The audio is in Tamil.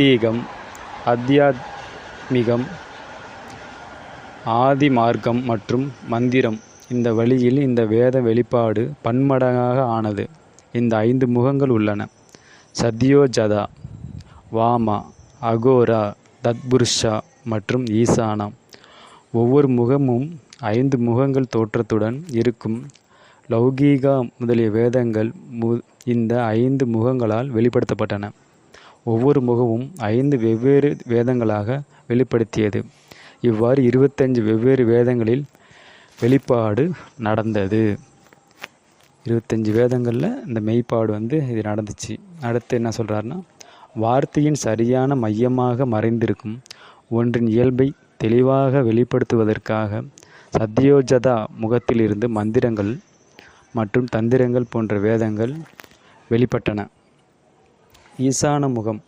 தெய்வீகம் அத்தியாத்மிகம் ஆதி மார்க்கம் மற்றும் மந்திரம். இந்த வழியில் இந்த வேத வெளிப்பாடு பன்மடங்காக ஆனது. இந்த ஐந்து முகங்கள் உள்ளன. சத்யோஜதா வாமா அகோரா தத்புருஷா மற்றும் ஈசானா. ஒவ்வொரு முகமும் ஐந்து முகங்கள் தோற்றத்துடன் இருக்கும். லௌகீகா முதலிய வேதங்கள் மு இந்த ஐந்து முகங்களால் வெளிப்படுத்தப்பட்டன. ஒவ்வொரு முகமும் ஐந்து வெவ்வேறு வேதங்களாக வெளிப்படுத்தியது. இவ்வாறு இருபத்தஞ்சு வெவ்வேறு வேதங்களில் வெளிப்பாடு நடந்தது. இருபத்தஞ்சி வேதங்களில் இந்த மெய்ப்பாடு வந்து இது நடந்துச்சு. அடுத்து என்ன சொல்கிறாருன்னா வார்த்தையின் சரியான மையமாக மறைந்திருக்கும் ஒன்றின் இயல்பை தெளிவாக வெளிப்படுத்துவதற்காக சத்யோஜதா முகத்திலிருந்து மந்திரங்கள் மற்றும் தந்திரங்கள் போன்ற வேதங்கள் வெளிப்பட்டன. ஈசான முகம்.